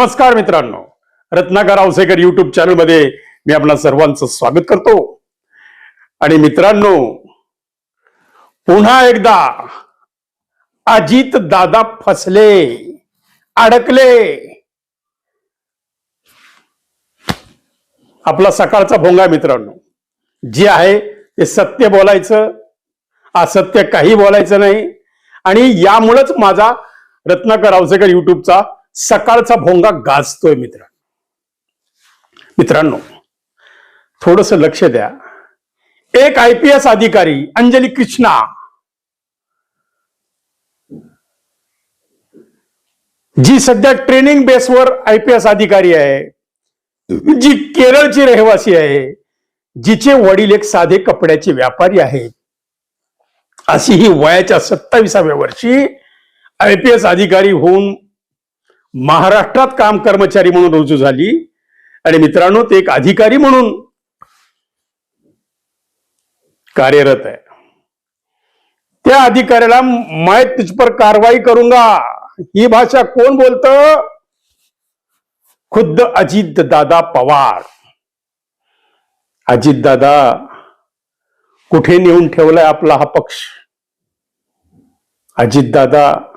नमस्कार मित्रांनो. रत्नाकर औसेकर युट्यूब चॅनलमध्ये मी आपल्या सर्वांचं स्वागत करतो. आणि मित्रांनो पुन्हा एकदा अजित दादा फसले अडकले. आपला सकाळचा भोंगा मित्रांनो. जे आहे ते सत्य बोलायचं असत्य काही बोलायचं नाही. आणि यामुळेच माझा रत्नाकर औसेकर युट्यूबचा सकाळचा भोंगा गाजतोय मित्र मित्रांनो थोडस लक्ष द्या. एक आय पी एस अधिकारी अंजली कृष्णा. जी सध्या ट्रेनिंग बेसवर आय पी एस अधिकारी आहे जी केरळची रहिवासी आहे जिचे वडील एक साधे कपड्याचे व्यापारी आहेत. अशी ही वयाच्या सत्ताविसाव्या वर्षी आय पी एस अधिकारी होऊन महाराष्ट्रात काम कर्मचारी म्हणून रुजू झाली. आणि मित्रांनो ते एक अधिकारी म्हणून कार्यरत आहे. त्या अधिकाऱ्याला मैं तुझ पर कारवाई करूंगा ही भाषा कोण बोलत? खुद्द अजित दादा पवार. अजित दादा कुठे नेऊन ठेवलाय आपला हा पक्ष? अजित दादा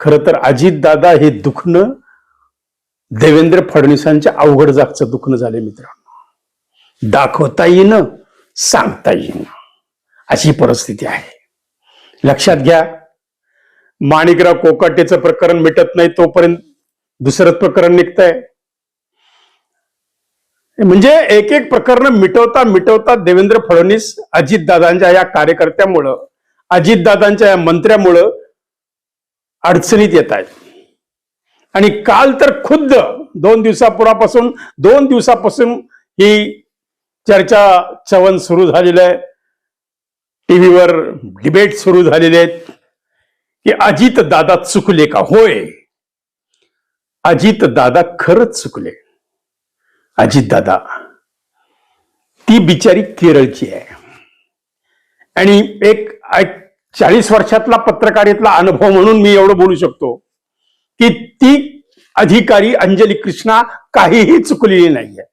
खर तर अजितदादा हे दुखणं देवेंद्र फडणवीसांच्या अवघड जागचं दुखणं झाले मित्रांनो. दाखवता येईन सांगता येईन अशी परिस्थिती आहे. लक्षात घ्या माणिकराव कोकाटेचं प्रकरण मिटत नाही तोपर्यंत दुसरं प्रकरण निघतंय. म्हणजे एक एक प्रकरण मिटवता मिटवता देवेंद्र फडणवीस अजितदादांच्या या कार्यकर्त्यामुळं अजितदादांच्या या मंत्र्यामुळं अडचणीत येत आहेत. आणि काल तर खुद्द दोन दिवसापूर्वापासून दोन दिवसापासून ही चर्चा चवन सुरू झालेलं आहे. टीव्हीवर डिबेट सुरू झालेले आहेत की अजित दादा चुकले का? होय. अजित दादा खरंच चुकले. अजित दादा ती बिचारी केरळची आहे. आणि एक एक चाळीस वर्षातला पत्रकारितला अनुभव म्हणून मी एवढं बोलू शकतो की ती अधिकारी अंजली कृष्णा काहीही चुकलेली नाहीये.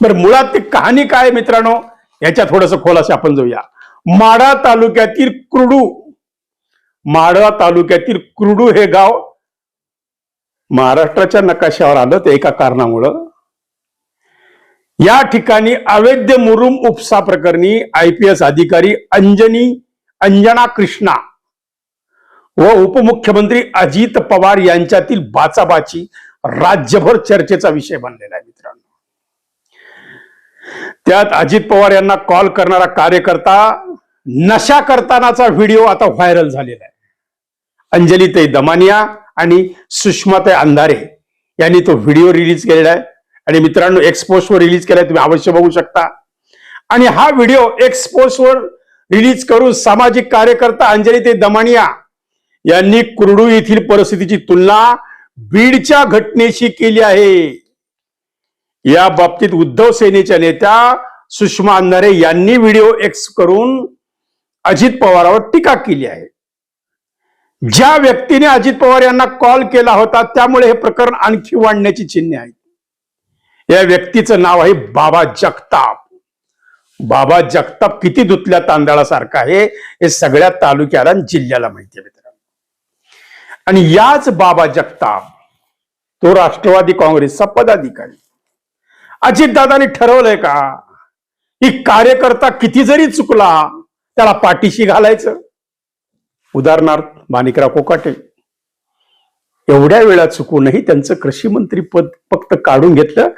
बरं मुळात ती कहाणी काय मित्रांनो? याच्या थोडस खोलासे आपण जाऊया. माडा तालुक्यातील क्रुडू. माडा तालुक्यातील क्रुडू हे गाव महाराष्ट्राच्या नकाशावर आलं ते एका कारणामुळं. या ठिकाणी अवैध मुरुम उपसा प्रकरणी आय पी एस अधिकारी अंजनी अंजना कृष्णा व उपमुख्यमंत्री अजित पवार यांच्यातील बाचाबाची राज्यभर चर्चेचा विषय बनलेला आहे मित्रांनो. त्यात अजित पवार यांना कॉल करणारा कार्यकर्ता नशा करतानाचा व्हिडिओ आता व्हायरल झालेला आहे. अंजलीताई दमानिया आणि सुषमाताई अंधारे यांनी तो व्हिडिओ रिलीज केलेला आहे. आणि मित्रांनो एक्सपोजवर रिलीज केलाय तुम्ही अवश्य बघू शकता. आणि हा व्हिडिओ एक्सपोजवर रिलीज करून सामाजिक कार्यकर्ता अंजली ते दमानिया यांनी कुरडू येथील परिस्थितीची तुलना बीडच्या घटनेशी केली आहे. या बाबतीत उद्धव सेनेच्या नेत्या सुषमा अंधारे यांनी व्हिडिओ एक्स करून अजित पवारावर टीका केली आहे. ज्या व्यक्तीने अजित पवार यांना कॉल केला होता त्यामुळे हे प्रकरण आणखी वाढण्याची चिन्हे आहेत. या व्यक्तीचं नाव आहे बाबा जगताप. बाबा जगताप किती धुतल्या तांदळासारखं आहे हे सगळ्या तालुक्याला आणि जिल्ह्याला माहिती आहे मित्रांनो. आणि याच बाबा जगताप तो राष्ट्रवादी काँग्रेसचा पदाधिकारी. अजितदादांनी ठरवलंय का? की कार्यकर्ता किती जरी चुकला त्याला पाठीशी घालायचं. उदाहरणार्थ माणिकराव कोकाटे. एवढ्या वेळा चुकूनही त्यांचं कृषी मंत्री पद फक्त काढून घेतलं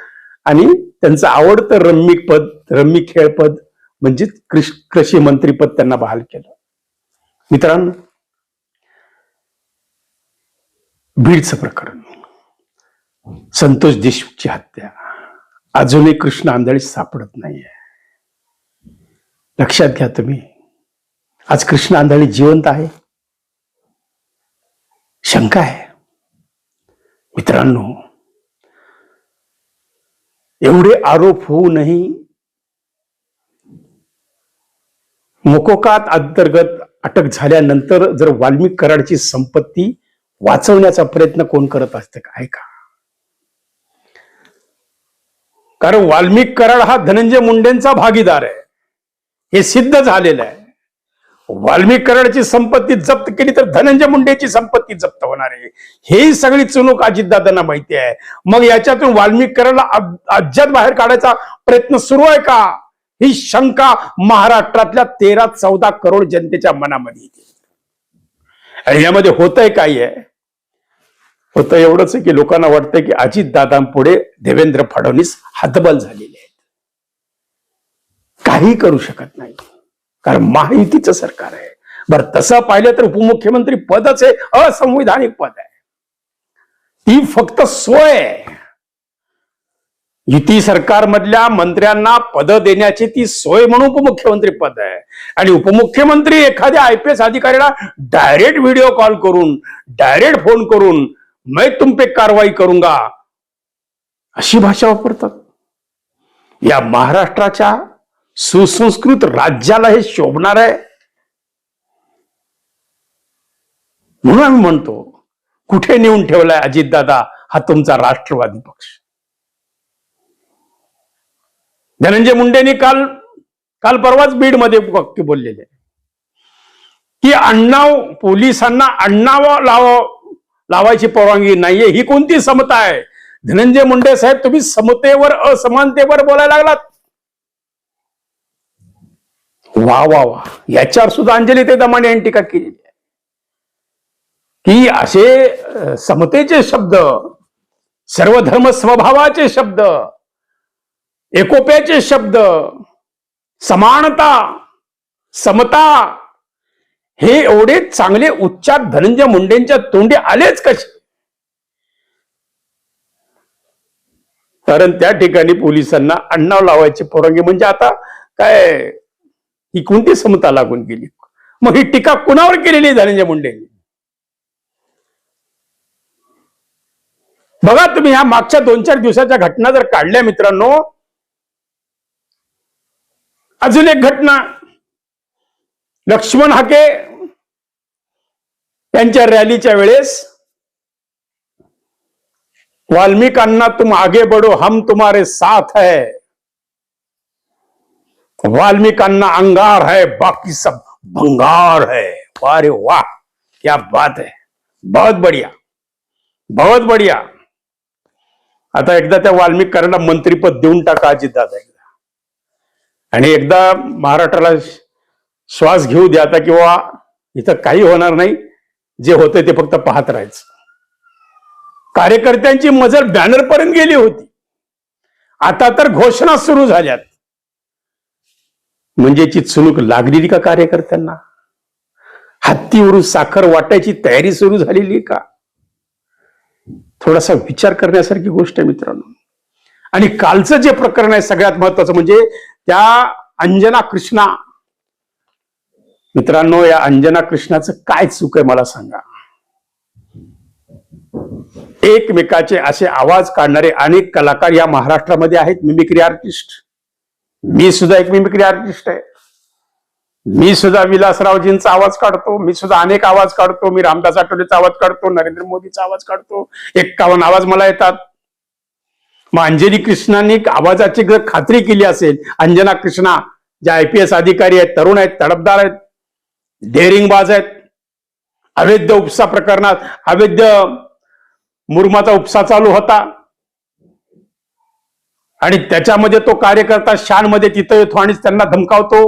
आणि त्यांचं आवडतं रम्मी पद रम्मी खेळपद म्हणजेच म्हणजे कृष- कृषी मंत्रीपद त्यांना बहाल केलं. मित्रांनो बीडचं प्रकरण. संतोष देशमुखची हत्या. अजूनही कृष्ण आंधळी सापडत नाहीये. लक्षात घ्या तुम्ही. आज कृष्ण आंधळी जिवंत आहे. शंका आहे. मित्रांनो एवढे आरोप होऊनही मोकोकात अंतर्गत अटक झाल्यानंतर जर वाल्मिक कराडची संपत्ती वाचवण्याचा प्रयत्न कोण करत असते काय का? कारण वाल्मिक कराड हा धनंजय मुंडेंचा भागीदार आहे. हे सिद्ध झालेलं आहे. वाल्मीकरणाची संपत्ती जप्त केली तर धनंजय मुंडेची संपत्ती जप्त होणार आहे. ही सगळी चुणूक अजितदादांना माहिती आहे. मग याच्यातून वाल्मिक कराडला बाहेर काढायचा प्रयत्न सुरू आहे का? ही शंका महाराष्ट्रातल्या तेरा चौदा करोड जनतेच्या मनामध्ये येते. यामध्ये होतंय काय आहे? होतं एवढंच आहे की लोकांना वाटतं की अजितदादांपुढे देवेंद्र फडणवीस हतबल झालेले आहेत. काही करू शकत नाही. कारण महायुतीचं सरकार आहे. बरं तसं पाहिलं तर उपमुख्यमंत्री पदच हे असंविधानिक पद आहे. ती फक्त सोय आहे. युती सरकारमधल्या मंत्र्यांना पद देण्याची ती सोय म्हणून उपमुख्यमंत्री पद आहे. आणि उपमुख्यमंत्री एखाद्या आय पी एस अधिकाऱ्याला डायरेक्ट व्हिडिओ कॉल करून डायरेक्ट फोन करून मैं तुम पे कारवाई करूंगा अशी भाषा वापरतात. या महाराष्ट्राच्या सुसंस्कृत राज्याला हे शोभणार आहे? म्हणून आम्ही म्हणतो कुठे नेऊन ठेवलाय अजितदादा हा तुमचा राष्ट्रवादी पक्ष? धनंजय मुंडेंनी काल काल परवाच बीडमध्ये वाक्य बोललेले. की अण्णाव पोलिसांना अण्णाव लाव लावायची परवानगी नाहीये ही कोणती समता आहे? धनंजय मुंडे साहेब तुम्ही समतेवर असमानतेवर बोलायला लागलात. वा वा वा. याच्यावर सुद्धा अंजली ते दमाने यांनी टीका केलेली आहे? की असे समतेचे शब्द सर्वधर्म स्वभावाचे शब्द एकोप्याचे शब्द समानता समता हे एवढे चांगले उच्चार धनंजय मुंडेंच्या तोंडी आलेच कसे? कारण त्या ठिकाणी पोलिसांना अण्णाव लावायची परवानगी म्हणजे आता काय ही कोणती समता लागून गेली? मग ही टीका कुणावर केलेली धनंजय मुंडेंनी बघा तुम्ही ह्या मागच्या दोन चार दिवसाच्या घटना जर काढल्या मित्रांनो अजून एक घटना. लक्ष्मण हाके त्यांच्या रॅलीच्या वेळेस वाल्मिकांना तुम आगे बढ़ो हम तुम्हारे साथ है. वाल्मिकांना अंगार है बाकी सब भंगार है। अरे वाह क्या बात है। बहुत बढ़िया बहुत बढ़िया। आता एकदा त्या वाल्मिकांना मंत्रीपद देऊन टाका अजितदादा एकदा आणि एकदा महाराष्ट्राला श्वास घेऊ द्या आता किंवा इथं काही होणार नाही. जे होतंय ते फक्त पाहत राहायचं. कार्यकर्त्यांची मजल बॅनर पर्यंत गेली होती. आता तर घोषणा सुरू झाल्यात. म्हणजे चुणूक लागलेली का कार्यकर्त्यांना? हत्तीवरून साखर वाटायची तयारी सुरू झालेली का? थोडासा विचार करण्यासारखी गोष्ट आहे मित्रांनो. आणि कालचं जे प्रकरण आहे सगळ्यात महत्वाचं म्हणजे त्या अंजना कृष्णा. मित्रांनो या अंजना कृष्णाचं काय चूक आहे मला सांगा. एकमेकाचे असे आवाज काढणारे अनेक कलाकार या महाराष्ट्रामध्ये आहेत. मिमिक्री आर्टिस्ट मी सुद्धा एक मिमिक्री आर्टिस्ट आहे. मी सुद्धा विलासरावजींचा आवाज काढतो मी सुद्धा अनेक आवाज काढतो मी रामदास आठवलेचा आवाज काढतो नरेंद्र मोदीचा आवाज काढतो एक्कावन्न आवाज मला येतात. मग अंजली कृष्णांनी आवाजाची जर खात्री केली असेल अंजना कृष्णा ज्या आय पी एस अधिकारी आहेत तरुण आहेत तडपदार आहेत डेअरिंगबाज आहेत अवैध उपसा प्रकरणात अवैध मुरमाचा उपसा चालू होता आणि त्याच्यामध्ये तो कार्यकर्ता शानमध्ये तिथं येतो आणि त्यांना धमकावतो.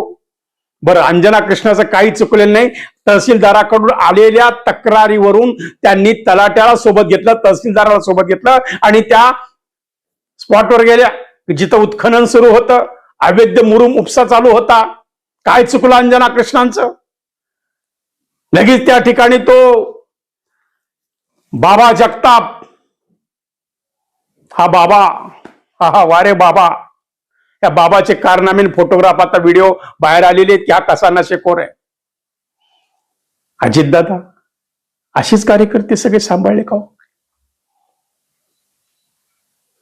बरं अंजना कृष्णाचं काही चुकलेलं नाही. तहसीलदाराकडून आलेल्या तक्रारीवरून त्यांनी तलाट्याला सोबत घेतलं तहसीलदाराला सोबत घेतलं आणि त्या स्पॉटवर गेल्या. जिथं उत्खनन सुरू होतं अवैध मुरुम उपसा चालू होता. काय चुकलं अंजना कृष्णांचं? लगेच त्या ठिकाणी तो बाबा जगताप हा बाबा हा हा वारे बाबा. या बाबाचे कारनामेन फोटोग्राफ आता व्हिडिओ बाहेर आलेले त्या कसाना शेकोर कसा आहे. अजितदादा अशीच कार्यकर्ते सगळे सांभाळले का हो?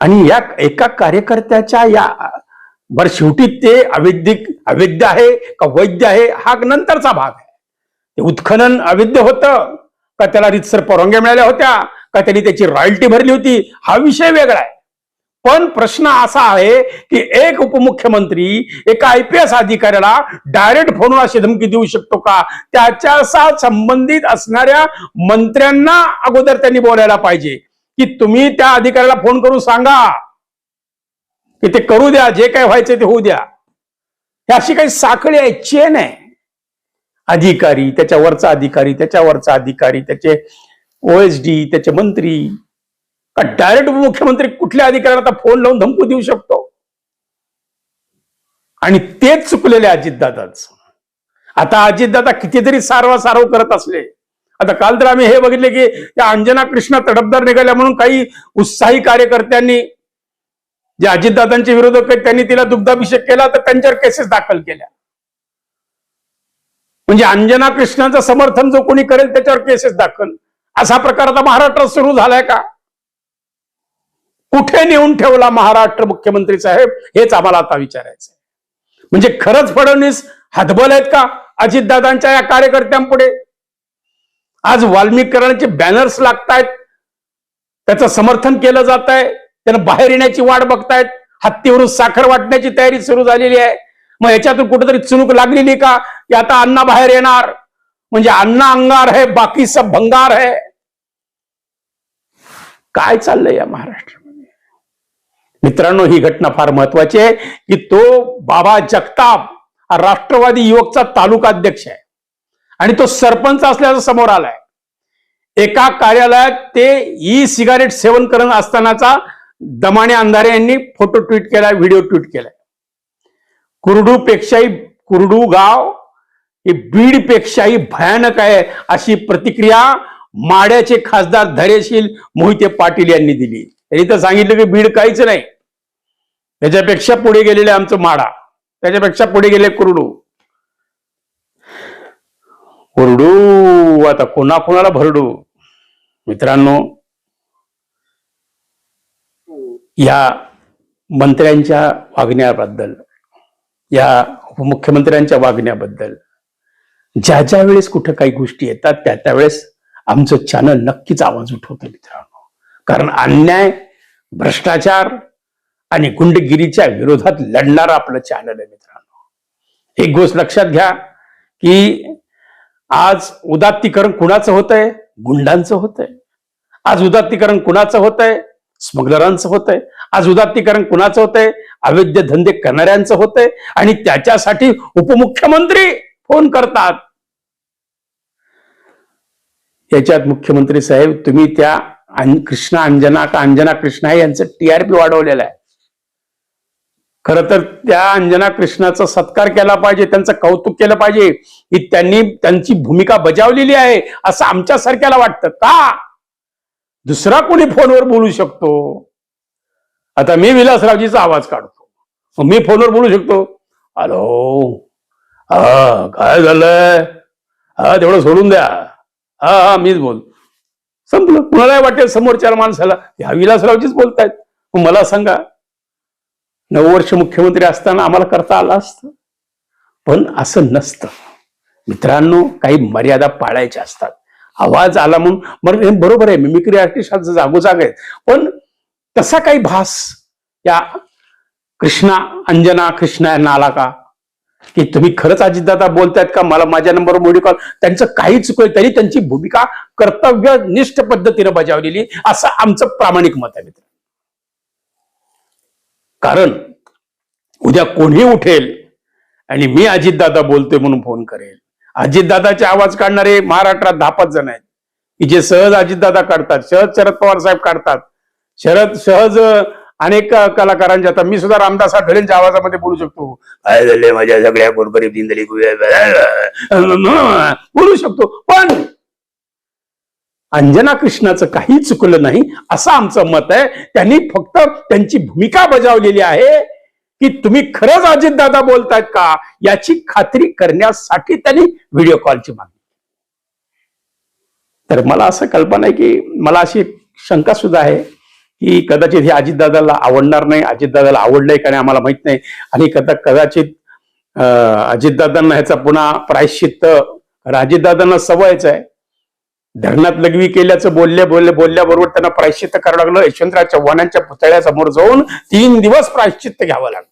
आणि या एका कार्यकर्त्याच्या या बर शेवटी ते अवैधिक अवैध आहे का वैद्य आहे? हा नंतरचा भाग आहे. ते उत्खनन अवैध होतं. का त्याला रितसर परवानग्या मिळाल्या होत्या? का त्यांनी त्याची रॉयल्टी भरली होती? हा विषय वेगळा आहे. पण प्रश्न असा आहे की एक उपमुख्यमंत्री एका आय पी एस अधिकाऱ्याला डायरेक्ट फोनवर अशी धमकी देऊ शकतो का? त्याच्या संबंधित असणाऱ्या मंत्र्यांना अगोदर त्यांनी बोलायला पाहिजे. की तुम्ही त्या अधिकाऱ्याला फोन करून सांगा. की ते करू द्या जे काय व्हायचं ते होऊ द्या. हे अशी काही साखळी आहे चेन आहे. अधिकारी त्याच्यावरचा अधिकारी त्याच्यावरचा अधिकारी त्याचे ओएसडी त्याचे मंत्री का डायरेक्ट मुख्यमंत्री कुठल्या अधिकाऱ्याला आता फोन लावून धमकू देऊ शकतो? आणि तेच चुकलेले अजितदादाच. आता अजितदादा कितीतरी सारवा सारव करत असले. आता काल तर आम्ही हे बघितले की त्या अंजना कृष्णा तडफदार निघाल्या म्हणून काही उत्साही कार्यकर्त्यांनी जे अजितदादांचे विरोधक आहेत त्यांनी तिला दुग्धाभिषेक केला तर त्यांच्यावर केसेस दाखल केल्या. म्हणजे अंजना कृष्णाचं समर्थन जो कोणी करेल त्याच्यावर केसेस दाखल. असा प्रकार आता महाराष्ट्रात सुरू झालाय का? कुठे नेऊन ठेवला महाराष्ट्र मुख्यमंत्री साहेब? हेच आम्हाला आता विचारायचं म्हणजे खरंच फडणवीस हतबल आहेत का अजितदादांच्या या कार्यकर्त्यांपुढे? आज वाल्मिकरणाचे बॅनर्स लागतायत. त्याचं समर्थन केलं जात आहे त्यानं बाहेर येण्याची वाट बघतायत. हत्तीवरून साखर वाटण्याची तयारी सुरू झालेली आहे. मग याच्यातून कुठेतरी चुणूक लागलेली का? की आता अण्णा बाहेर येणार. म्हणजे अण्णा अंगार आहे बाकी सब भंगार है काय चाललंय या महाराष्ट्र मित्रांनो ही घटना फार महत्वाची आहे की तो बाबा जगताप हा राष्ट्रवादी युवकचा तालुका अध्यक्ष आहे. आणि तो सरपंच असल्याचं समोर आलाय. एका कार्यालयात ते ई सिगारेट सेवन करत असतानाचा दमाने अंधारे यांनी फोटो ट्विट केलाय व्हिडिओ ट्विट केलाय. कुरडू पेक्षाही कुरडू गाव हे बीड पेक्षाही भयानक आहे अशी प्रतिक्रिया माड्याचे खासदार धैर्यशील मोहिते पाटील यांनी दिली. त्यांनी तर सांगितलं की बीड काहीच नाही. त्याच्यापेक्षा पुढे गेलेले आमचं माडा त्याच्यापेक्षा पुढे गेले कुरडू. कुरडू आता कोणा कोणाला भरडू? मित्रांनो या मंत्र्यांच्या वागण्याबद्दल या उपमुख्यमंत्र्यांच्या वागण्याबद्दल ज्या ज्या वेळेस कुठं काही गोष्टी येतात त्या त्यावेळेस आमचं चॅनल नक्कीच आवाज उठवतं मित्रांनो. कारण अन्याय भ्रष्टाचार आणि गुंडगिरीच्या विरोधात लढणारं आपलं चॅनल आहे मित्रांनो. एक गोष्ट लक्षात घ्या की आज उदात्तीकरण कुणाचं होतंय? गुंडांचं होतंय. आज उदात्तीकरण कुणाचं होतंय? स्मगलरांचं होतंय. आज उदात्तीकरण कुणाचं होतंय? अवैध धंदे करणाऱ्यांचं होतंय. आणि त्याच्यासाठी उपमुख्यमंत्री फोन करतात. याच्यात मुख्यमंत्री साहेब तुम्ही त्या कृष्णा अंजना का अंजना कृष्णा यांचं टीआरपी वाढवलेलं आहे. खर तर त्या अंजना कृष्णाचा सत्कार केला पाहिजे त्यांचं कौतुक केलं पाहिजे की त्यांनी त्यांची भूमिका बजावलेली आहे असं आमच्या सारख्याला वाटतं का? दुसरा कोणी फोनवर बोलू शकतो? आता मी विलासरावजीचा आवाज काढतो. मी फोनवर बोलू शकतो? हॅलो हा काय झालंय? हा तेवढं सोडून द्या. हा हा मीच बोल संपलं. कुणालाही वाटेल समोरच्या माणसाला? ह्या विलासरावचीच बोलतायत. मग मला सांगा नऊ वर्ष मुख्यमंत्री असताना आम्हाला करता आलं असतं? पण असं नसतं. मित्रांनो काही मर्यादा पाळायच्या असतात. आवाज आला म्हणून बरं हे बरोबर आहे मिमिक्री आर्टिस्ट जागोजाग आहेत. पण तसा काही भास या कृष्णा अंजना कृष्णा यांना आला का? की तुम्ही खरंच अजितदादा बोलतायत का? मला माझ्या नंबरवर मोडी कॉल. त्यांचं काही चुकलं तरी त्यांची भूमिका कर्तव्य निष्ठ पद्धतीने बजावलेली असं आमचं प्रामाणिक मत आहे मित्र कारण उद्या कोणी उठेल आणि मी अजितदादा बोलतोय म्हणून फोन करेल. अजितदादाचे आवाज काढणारे महाराष्ट्रात दहा पाच जण आहेत. की जे सहज अजितदादा काढतात सहज शरद पवार साहेब काढतात. शरद सहज अनेक कलाकारांच्या आता मी सुद्धा रामदास आठवलेंच्या आवाजामध्ये बोलू शकतो. काय झाले माझ्या सगळ्या गोरगरीब दिंदली बोलू शकतो पण अंजना कृष्णाचं काही चुकलं नाही असं आमचं मत आहे. त्यांनी फक्त त्यांची भूमिका बजावलेली आहे की तुम्ही खरंच अजितदादा बोलतायत का? याची खात्री करण्यासाठी त्यांनी व्हिडिओ कॉलची मागणी तर मला असं कल्पना आहे की मला अशी शंका सुद्धा आहे की कदाचित हे अजितदादाला आवडणार नाही अजितदादाला आवडलंय का नाही आम्हाला माहीत नाही. आणि कदा कदाचित अजितदादांना ह्याचा पुन्हा प्रायश्चित्त कारण अजितदादांना सवयच आहे. धरणात लघवी केल्याचं बोलले बोलले बोलल्याबरोबर त्यांना प्रायश्चित्त करावं लागलं. यशवंतराव चव्हाणांच्या पुतळ्यासमोर जाऊन तीन दिवस प्रायश्चित्त घ्यावं लागलं.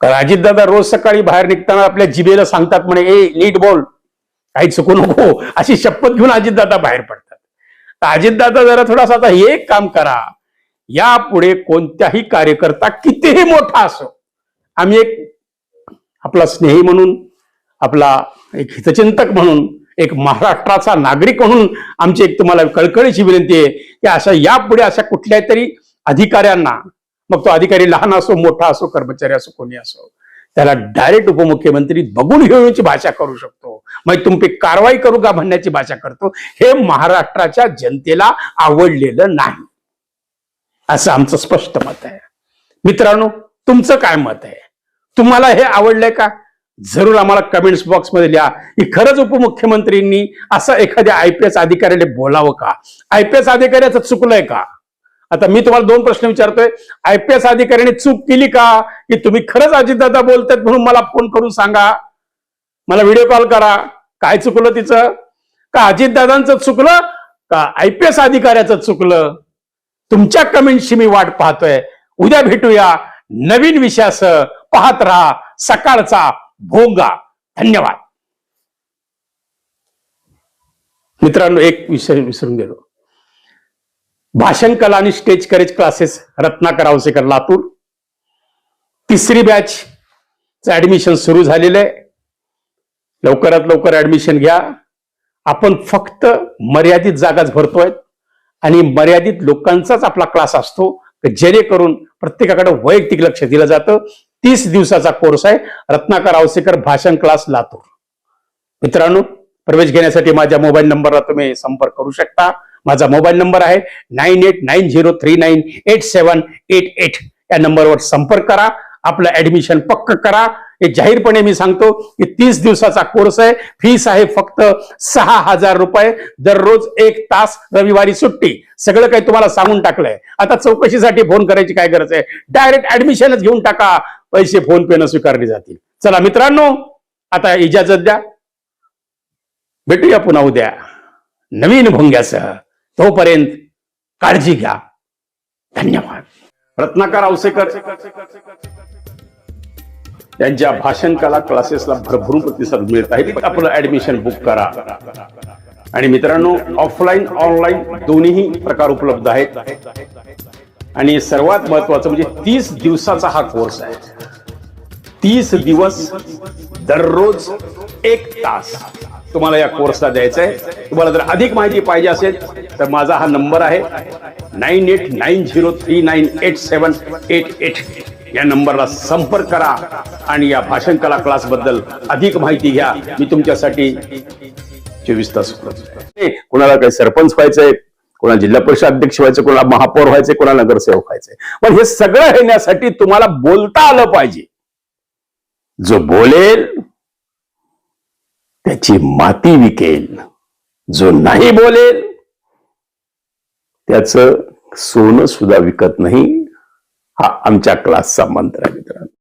कारण अजितदादा रोज सकाळी बाहेर निघताना आपल्या जिबेला सांगतात म्हणे ए नीट बोल. काही चुकू नको. अशी शपथ घेऊन अजितदादा बाहेर पडतात. तर अजितदादा जरा थोडासा आता हे एक काम करा. यापुढे कोणत्याही कार्यकर्ता कितीही मोठा असो आम्ही एक आपला स्नेही म्हणून आपला एक हितचिंतक म्हणून एक महाराष्ट्राचा नागरिक म्हणून आमची एक तुम्हाला कळकळीची विनंती आहे की अशा यापुढे अशा कुठल्याही तरी अधिकाऱ्यांना मग तो अधिकारी लहान असो मोठा असो कर्मचारी असो कोणी असो त्याला डायरेक्ट उपमुख्यमंत्री बघून घेऊनची भाषा करू शकतो. मग तुम्ही कारवाई करू का म्हणण्याची भाषा करतो? हे महाराष्ट्राच्या जनतेला आवडलेलं नाही. असं आमचं स्पष्ट मत आहे. मित्रांनो तुमचं काय मत आहे? तुम्हाला हे आवडलंय का? जरूर आम्हाला कमेंट्स बॉक्समध्ये लिहा. की खरंच उपमुख्यमंत्रींनी असं एखाद्या आय पी एस अधिकाऱ्याने बोलावं का? आय पी एस अधिकाऱ्याचं चुकलंय का? आता मी तुम्हाला दोन प्रश्न विचारतोय. आय पी एस अधिकाऱ्याने चूक केली का? की तुम्ही खरंच अजितदादा बोलतायत म्हणून मला फोन करून सांगा? मला व्हिडिओ कॉल करा. काय चुकलं तिचं? का अजितदादांचं चुकलं? का आय पी एस अधिकाऱ्याचं चुकलं? तुमच्या कमेंटशी मी वाट पाहतोय. उद्या भेटूया नवीन विषयासह. पाहत राहा सकाळचा भोंगा. धन्यवाद. मित्रांनो एक विषय विसरून गेलो. भाषण कला आणि stage courage classes Ratnakar Awasekar Latur. तिसरी बॅच ऍडमिशन सुरू झालेलं आहे. लवकरात लवकर ऍडमिशन घ्या. आपण फक्त मर्यादित जागाच भरतोय आणि मर्यादित लोकांचाच आपला क्लास असतो जेणेकरून प्रत्येकाकडे वैयक्तिक लक्ष दिलं जातं. तीस दिवसाचा कोर्स आहे. रत्नाकर आवसेकर भाषण क्लास लातूर. मित्रांनो प्रवेश घेण्यासाठी माझ्या मोबाईल नंबरला तुम्ही संपर्क करू शकता. माझा मोबाईल नंबर आहे nine eight nine zero three nine eight seven eight eight या नंबरवर संपर्क करा. आपलं ऍडमिशन पक्क करा. हे जाहीरपणे मी सांगतो की तीस दिवसाचा कोर्स आहे. फीस आहे फक्त सहा हजार रुपये. दररोज एक तास रविवारी सुट्टी. सगळं काही तुम्हाला सांगून टाकलंय. आता चौकशीसाठी फोन करायची काय गरज आहे? डायरेक्ट ऍडमिशनच घेऊन टाका. पैसे फोन पे न स्वीकारले जातील. चला मित्रांनो आता इजाजत द्या. भेटूया पुन्हा उद्या. नवीन भोंग्यासह. तोपर्यंत काळजी घ्या. धन्यवाद. रत्नाकर औसेकर त्यांच्या भाषण कला क्लासेसला भरभरून प्रतिसाद मिळत आहे. आपलं ऍडमिशन बुक करा. आणि मित्रांनो ऑफलाईन ऑनलाईन दोन्ही प्रकार उपलब्ध आहेत. आणि सर्वात महत्वाचं म्हणजे तीस दिवसाचा हा कोर्स आहे. तीस दिवस दररोज एक तास तुम्हाला या कोर्सला द्यायचा आहे. तुम्हाला जर अधिक माहिती पाहिजे असेल तर माझा हा नंबर आहे nine eight nine zero three nine eight seven eight eight. या नंबरला संपर्क करा आणि या भाषण कला क्लासबद्दल अधिक माहिती घ्या. मी तुमच्यासाठी चोवीस तास कोणाला काही सरपंच व्हायचंय कोणाला जिल्हा परिषद अध्यक्ष व्हायचं कोणाला महापौर व्हायचंय कोणाला नगरसेवक व्हायचंय पण हे सगळं येण्यासाठी तुम्हाला बोलता आलं पाहिजे. जो बोलेल त्याची माती विकेल. जो नाही बोलेल त्याचं सोनं सुद्धा विकत नाही. हा आमच्या क्लासचा मंत्र आहे मित्रांनो.